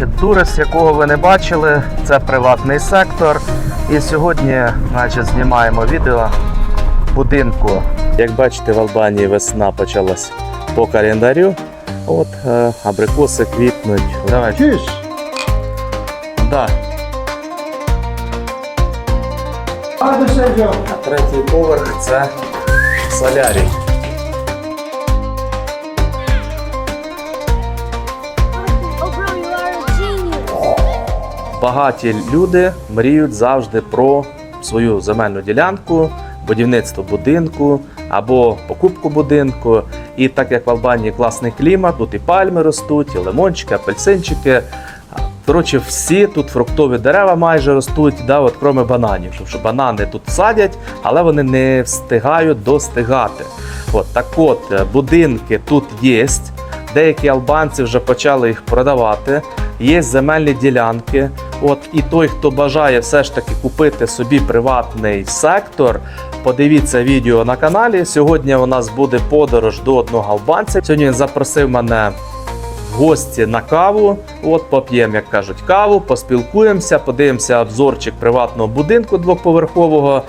Значить, Дурес, якого ви не бачили, це приватний сектор. І сьогодні значить, знімаємо відео будинку. Як бачите, в Албанії весна почалась по календарю. От е, абрикоси квітнуть. Давай. Чуєш? Да. А. А третій поверх це солярій. Багаті люди мріють завжди про свою земельну ділянку, будівництво будинку або покупку будинку. І так як в Албанії класний клімат, тут і пальми ростуть, і лимончики, апельсинчики. Коротше, всі тут фруктові дерева майже ростуть, да, от, кроме бананів. Тому що банани тут садять, але вони не встигають достигати. От, так от, е, будинки тут є. Деякі албанці вже почали їх продавати. Є земельні ділянки. От і той, хто бажає все ж таки купити собі приватний сектор, подивіться відео на каналі. Сьогодні у нас буде подорож до одного албанця. Сьогодні він запросив мене в гості на каву. От поп'ємо, як кажуть, каву, поспілкуємося, подивимося обзорчик приватного будинку двоповерхового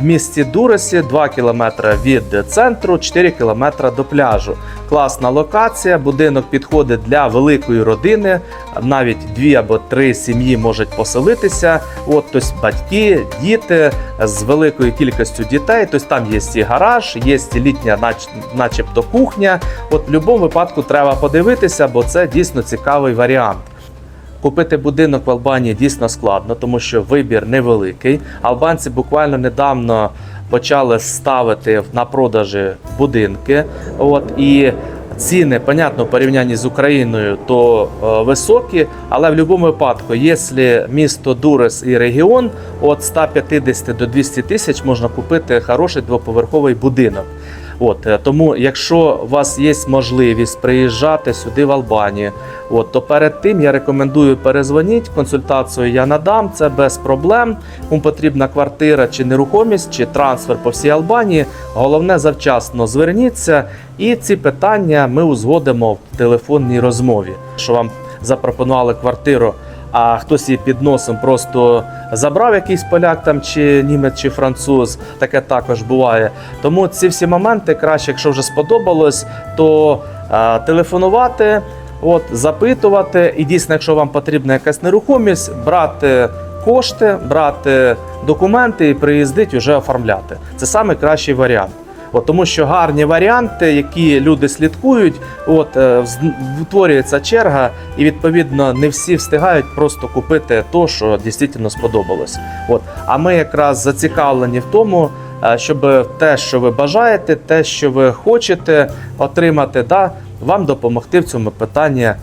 в місті Дуресі, 2 кілометри від центру, 4 кілометри до пляжу. Класна локація. Будинок підходить для великої родини. Навіть дві або три сім'ї можуть поселитися. От тобто батьки, діти з великою кількістю дітей. Тобто там є і гараж, є і літня, нач- начебто кухня. От в будь-якому випадку треба подивитися, бо це дійсно цікавий варіант. Купити будинок в Албанії дійсно складно, тому що вибір невеликий. Албанці буквально недавно почали ставити на продажі будинки. От і ціни, понятно, в порівнянні з Україною, то е, високі, але в будь-якому випадку, якщо місто Дурес і регіон, від 150 до 200 тисяч можна купити хороший двоповерховий будинок. От е, тому, якщо у вас є можливість приїжджати сюди в Албанію, от то перед тим я рекомендую перезвоніть. Консультацію я надам. Це без проблем. Кому потрібна квартира чи нерухомість, чи трансфер по всій Албанії. Головне завчасно зверніться, і ці питання ми узгодимо в телефонній розмові. Що вам запропонували квартиру а хтось її під носом просто забрав якийсь поляк там, чи німець, чи француз. Таке також буває. Тому ці всі моменти краще, якщо вже сподобалось, то е, телефонувати, от, запитувати. І дійсно, якщо вам потрібна якась нерухомість, брати кошти, брати документи і приїздити вже оформляти. Це найкращий варіант. От, тому що гарні варіанти, які люди слідкують, от е, утворюється черга, і відповідно не всі встигають просто купити то, що дійсно сподобалось. От а ми якраз зацікавлені в тому, е, щоб те, що ви бажаєте, те, що ви хочете отримати, да, вам допомогти в цьому питанні е,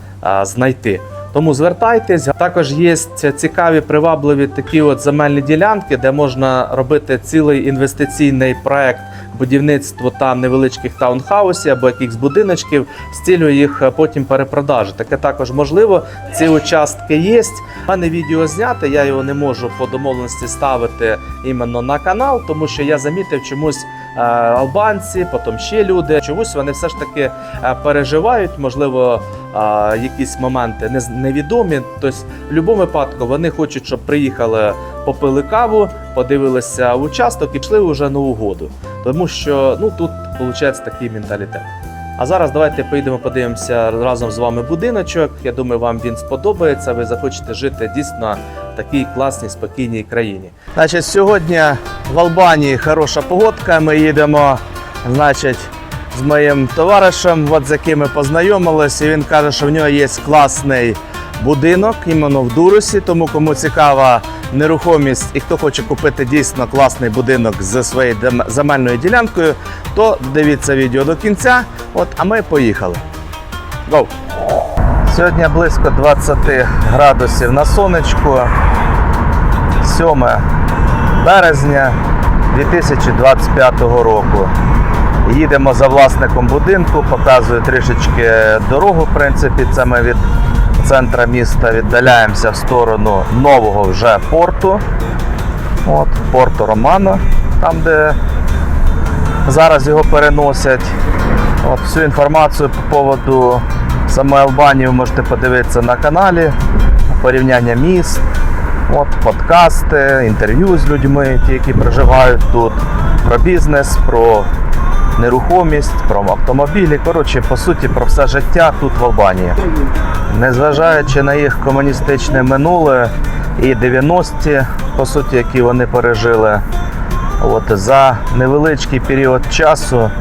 знайти. Тому звертайтесь. Також є цікаві привабливі такі от земельні ділянки, де можна робити цілий інвестиційний проект будівництво там невеличких таунхаусів або якихось будиночків з цілею їх е, потім перепродажі. Таке також можливо. Ці участки є. У мене відео зняте, я його не можу по домовленості ставити іменно на канал, тому що я замітив чомусь е, албанці, потім ще люди. Чомусь вони все ж таки е, переживають, можливо, е, якісь моменти невідомі. Тобто, в будь-якому випадку вони хочуть, щоб приїхали, попили каву, подивилися участок і пішли вже на угоду. Тому що ну тут виходить такий менталітет. А зараз давайте поїдемо, подивимося разом з вами будиночок. Я думаю, вам він сподобається. Ви захочете жити дійсно в такій класній, спокійній країні. Значить, сьогодні в Албанії хороша погодка. Ми їдемо, значить, з моїм товаришем, от з яким ми познайомилися. І він каже, що в нього є класний будинок іменно в Дурусі. Тому кому цікава нерухомість і хто хоче купити дійсно класний будинок зі своєю земельною ділянкою, то дивіться відео до кінця. От, а ми поїхали. Go! Сьогодні близько 20 градусів на сонечку. 7 березня 2025 року. Їдемо за власником будинку, показую трішечки дорогу. В принципі, це ми від центра міста віддаляємося в сторону нового вже порту. От, порту Романо, там, де зараз його переносять. От, всю інформацію по поводу самої Албанії ви можете подивитися на каналі. порівняння міст, от, подкасти, інтерв'ю з людьми, ті, які проживають тут, про бізнес, про нерухомість, про автомобілі. Коротше, по суті, про все життя тут в Албанії. Незважаючи на їх комуністичне минуле і 90-ті, по суті, які вони пережили, от, за невеличкий період часу,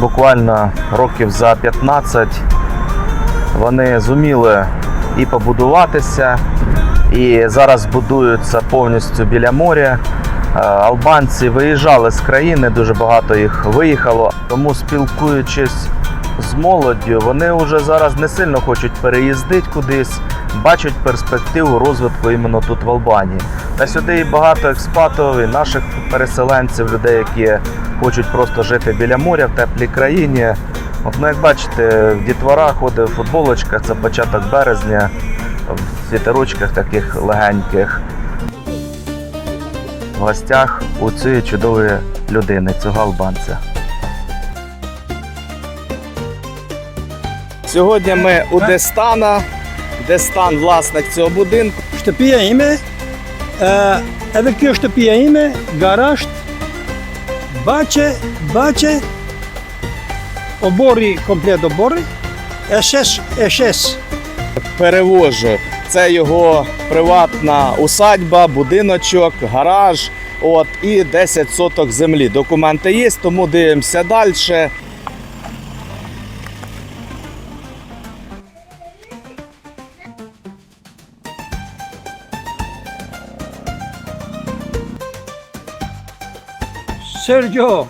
буквально років за 15, вони зуміли і побудуватися, і зараз будуються повністю біля моря. Е, Албанці виїжджали з країни, дуже багато їх виїхало. Тому спілкуючись з молоддю, вони вже зараз не сильно хочуть переїздити кудись, бачать перспективу розвитку іменно тут в Албанії. Та сюди і багато експатів, і наших переселенців, людей, які хочуть просто жити біля моря в теплій країні. От, ну, як бачите, дітвора ходить в футболочках, це початок березня, в світерочках таких легеньких. В гостях у цієї чудової людини, цього албанця. Сьогодні ми у Дестана. Дестан власник цього будинку. Edhe kjo shtëpia ime, garazht, bache, bache, obori, komplet obori, e shes, e shes. перевожу. Це його приватна усадьба, будиночок, гараж. От, і 10 соток землі. Документи є, тому дивимося далі. Sergio,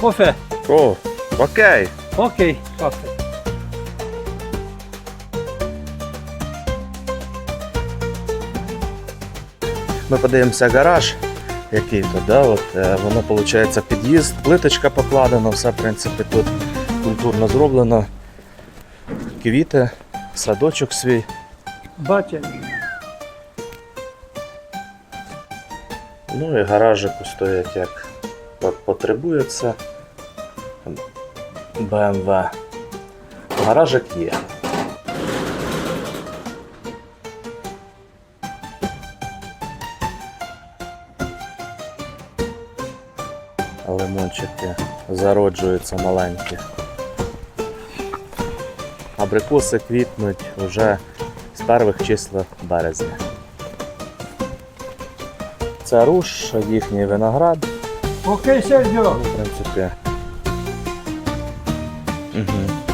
kofe. О, окей. Okej, kafe. Ми подивимося гараж, який то, да? От, е, воно виходить під'їзд, плиточка покладена, все в принципі тут культурно зроблено. Квіти, садочок свій. Bache. Ну і гаражику стоять як потребується. BMW. Гаражик є. Лимончики зароджуються маленькі. Абрикоси квітнуть вже з перших числа березня. Це руш, їхній виноград, Окей, okay, ну, в принципі. Угу.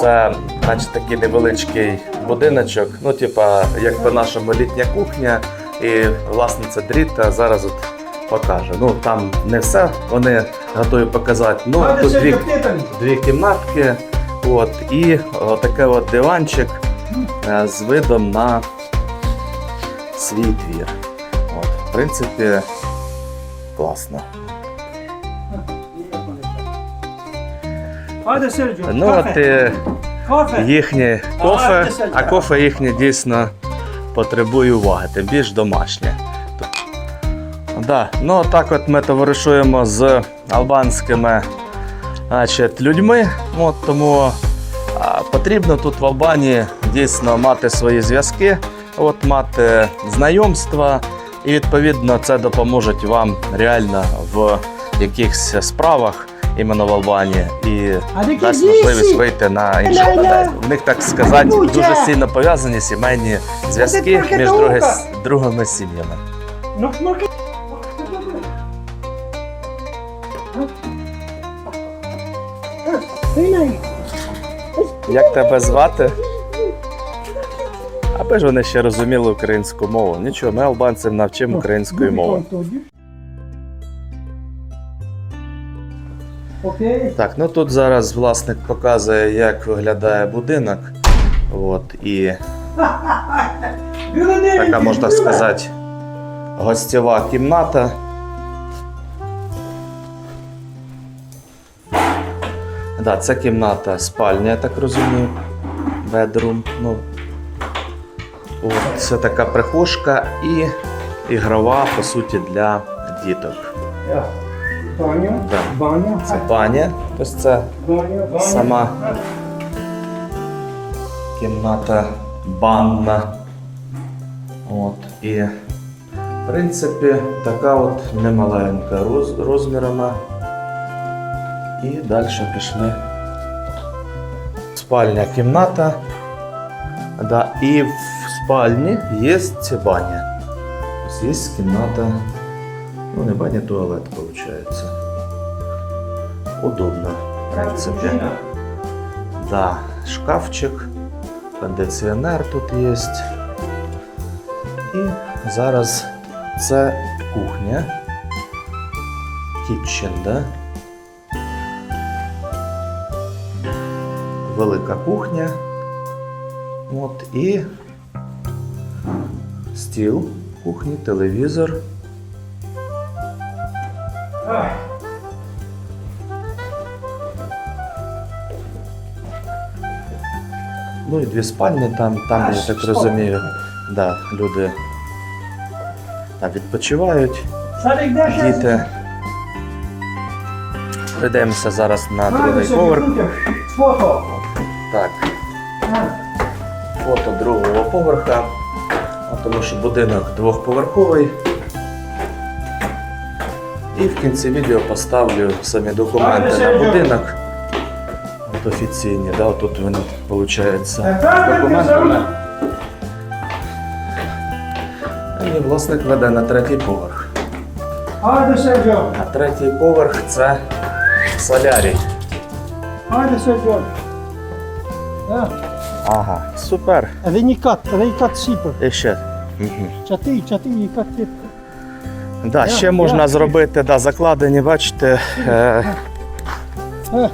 Це, значить, такий невеличкий будиночок, ну, типа, як по-нашому літня кухня, і власниця Дріта зараз от покаже. Ну, там не все вони готові показати. Ну, тут дві, дві кімнатки, от, і отакий от диванчик е, з видом на свій двір. От, в принципі, класно. Ну, от і Kafe. Їхнє кофе, А, кофе їхнє дійсно потребує уваги, тим більш домашнє. Да. Ну, так от ми товаришуємо з албанськими значить, людьми. От, тому потрібно тут в Албанії дійсно мати свої зв'язки, от, мати знайомства, і відповідно це допоможе вам реально в якихось справах іменно в Албанії. І дасть можливість вийти на інші Ля-ля. В них, так сказати, дуже сильно пов'язані сімейні зв'язки між други, другими сім'ями. Ну, ну, Як тебе звати? Аби ж вони ще розуміли українську мову. Нічого, ми албанців навчимо української мови. Окей. Так, ну тут зараз власник показує, як виглядає будинок. От, і така можна сказати, гостєва кімната. Да, це кімната спальня, я так розумію. Bedroom. Ну, от, це така прихожка і ігрова, по суті, для діток. Banjo. Да. Banjo. Це баня. Ось це Banjo. Banjo. сама кімната банна. От. І, в принципі, така от немаленька роз, розмірами. І далі пішли. Спальня кімната. Да, і в спальні є баня. Ось є кімната. Ну, не баня, туалет, виходить. Удобно, в принципі. Да, шкафчик, кондиціонер тут є. І зараз це кухня. Kitchen, да? Велика кухня. От і стіл кухні, телевізор. Ну і дві спальні там, там я так розумію, да, люди там відпочивають, діти. Прийдемося зараз на другий поверх. Foto. Так, фото другого поверха, а тому що будинок двохповерховий. І в кінці відео поставлю самі документи на будинок. Офіційні, да, тут вони, виходить, документами. І власник веде на третій поверх. А третій поверх це солярій. Ага, супер. Je kat super. І ще. Chati, chati, je kat. Да, ще можна зробити да, закладені, бачите, е, Eh,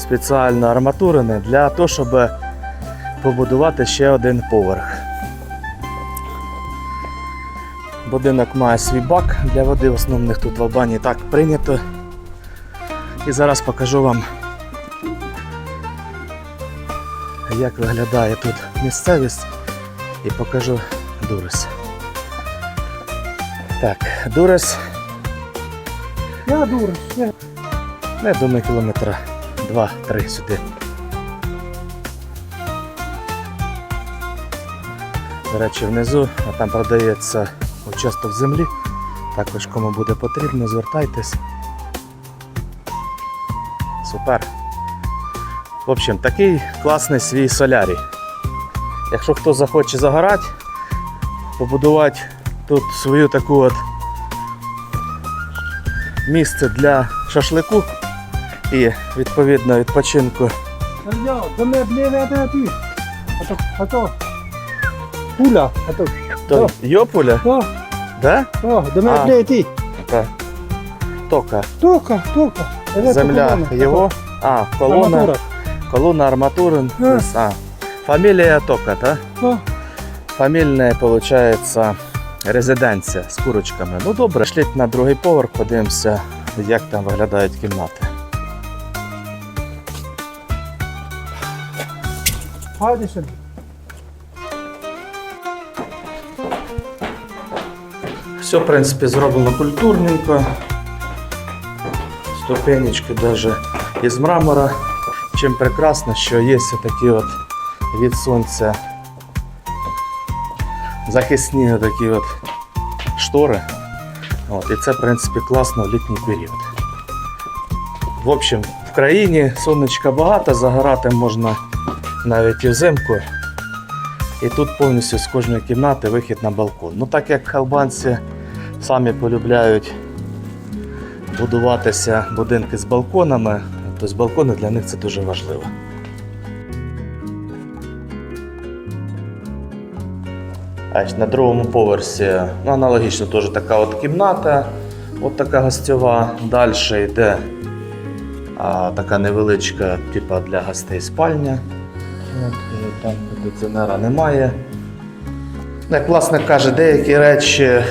спеціально арматурини для того, щоб побудувати ще один поверх. Будинок має свій бак для води, в основних тут в Албанії так прийнято. І зараз покажу вам, як виглядає тут місцевість і покажу Дурис. Так, Дурис, ja, Doris. Ja. ну, я кілометра 2-3 сюди. До речі, внизу а там продається участок землі. Також кому буде потрібно, звертайтесь. Супер. В общем, такий класний свій солярій. Якщо хто захоче загорати, побудувати тут свою таку от місце для шашлику і відповідно відпочинку. U. Atto, atto. Pula, atto. То Йопуля, Oh, да? oh, de me Ah. blijven die. Така тока. Тока, тока. Земля його. А, колона. Арматура. Колона арматурин. А. А. Фамілія Тока, так? Oh, Фамільна, виходить, резиденція з курочками. Ну добре, шліть на другий поверх, подивимося, як там виглядають кімнати. Hadi sen. Все, в принципі, зроблено культурненько. Ступенечки даже із мрамора. Чим прекрасно, що є такі от від сонця захисні такі от штори. От, і це, в принципі, класно в літній період. В общем, в країні сонечка багато, загорати можна навіть і взимку. І тут повністю з кожної кімнати вихід на балкон. Ну так як албанці самі полюбляють будуватися будинки з балконами, то з балкони для них це дуже важливо. На другому поверсі ну, аналогічно теж така от кімната, от така гостьова. Далі йде а, така невеличка, типа для гостей спальня. От, там кондиціонера немає. Як власник каже, деякі речі е,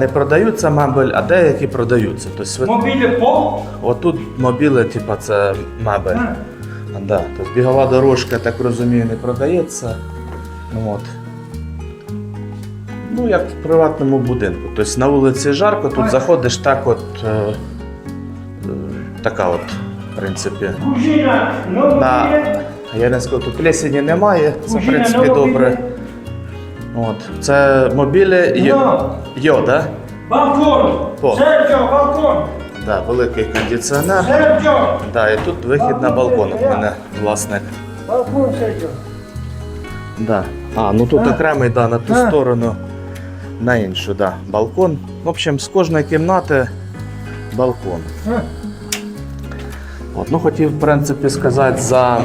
не продаються мебель, а деякі продаються. Тобто, Мобілі по? отут мобіли, типа, це мебель. Да, тобто бігова дорожка, так розумію, не продається. Ну, от. ну як в приватному будинку. Тобто на вулиці жарко, тут заходиш так от. Е, е, така от, в принципі. На, я не скажу, тут плесені немає, це в принципі добре. От. Це мобілі йо, йо да? Балкон! О. Серджо, балкон! Да, великий кондиціонер. Серджо! Да, і тут вихід на балкон у мене власник. Балкон, Серджо. Да. А, ну тут окремий, да, на ту сторону, на іншу, да. Балкон. В общем, з кожної кімнати балкон. От, ну хотів, в принципі, сказати за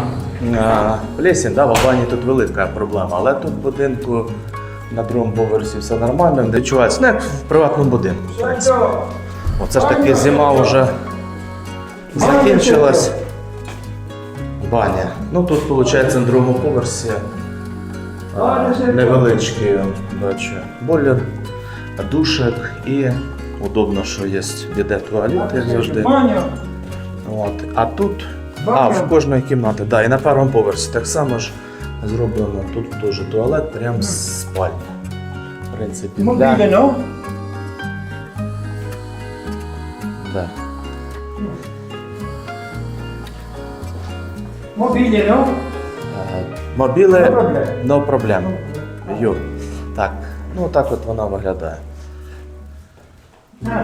плесінь, да, в Албанії тут велика проблема, але тут в будинку на другому поверсі все нормально, не відчувається, ну як в приватному будинку. в принципі. Оце ж таки зима вже закінчилась. Баня. Ну тут, виходить, на другому поверсі а, невеличкий, бачу, бойлер, душик і удобно, що є біде туалет, як завжди. От. А тут, а, в кожної кімнаті, да, і на першому поверсі так само ж зроблено. Тут теж туалет, прям спальня. В принципі, Мобілі, да. Мобілі, ну? Е, Мобіли No problem. no problem. Ю. Так. Ну так от вона виглядає. А,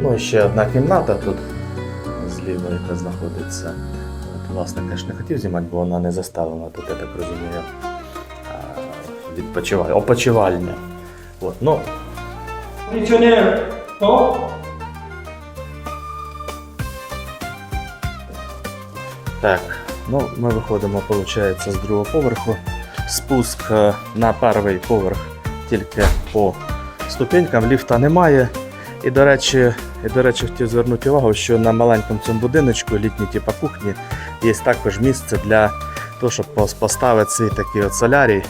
Ну і ще одна кімната тут зліва, яка знаходиться. От, власне, конечно, не хотів знімати, бо вона не заставлена тут, я так розумію. а, Відпочивальня. Опочивальня. От, ну, Кондиціонер по? Так, ну ми виходимо, виходить, з другого поверху. Спуск е, на перший поверх тільки по ступенькам, ліфта немає. І, до речі, і, до речі, хотів звернути увагу, що на маленькому цьому будиночку, літній типу кухні, є також місце для того, щоб поставити свій такий от солярій.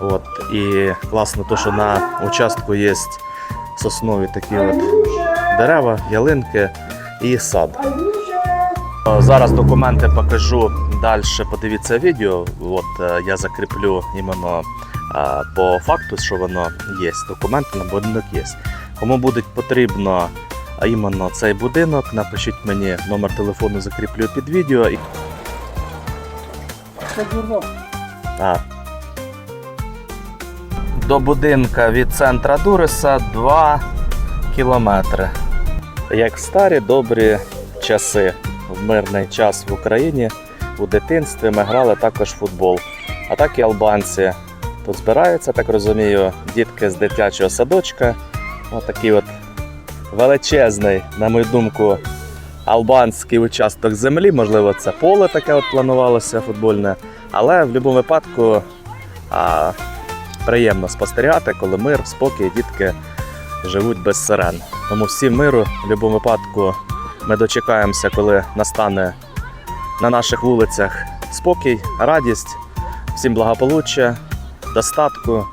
От, і класно, то, що на участку є соснові такі от дерева, ялинки і сад. Е, Зараз документи покажу далі. Подивіться відео. От е, я закріплю іменно е, по факту, що воно є. Документи на будинок є. Кому буде потрібно а іменно цей будинок, напишіть мені номер телефону, закріплю під відео. Це. А. До будинка від центра Дуриса 2 кілометри. Як в старі добрі часи, в мирний час в Україні у дитинстві ми грали також в футбол. А так і албанці тут збираються, так розумію, дітки з дитячого садочка. Ось такий от величезний, на мою думку, албанський участок землі. Можливо, це поле таке от планувалося футбольне. Але в будь-якому випадку а, приємно спостерігати, коли мир, спокій, дітки живуть без сирен. Тому всім миру, в будь-якому випадку ми дочекаємося, коли настане на наших вулицях спокій, радість, всім благополуччя, достатку.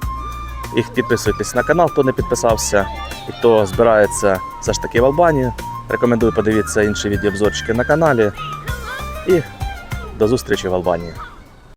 І підписуйтесь на канал, хто не підписався, і хто збирається все ж таки в Албанію. Рекомендую подивитися інші відеообзорчики на каналі. І до зустрічі в Албанії.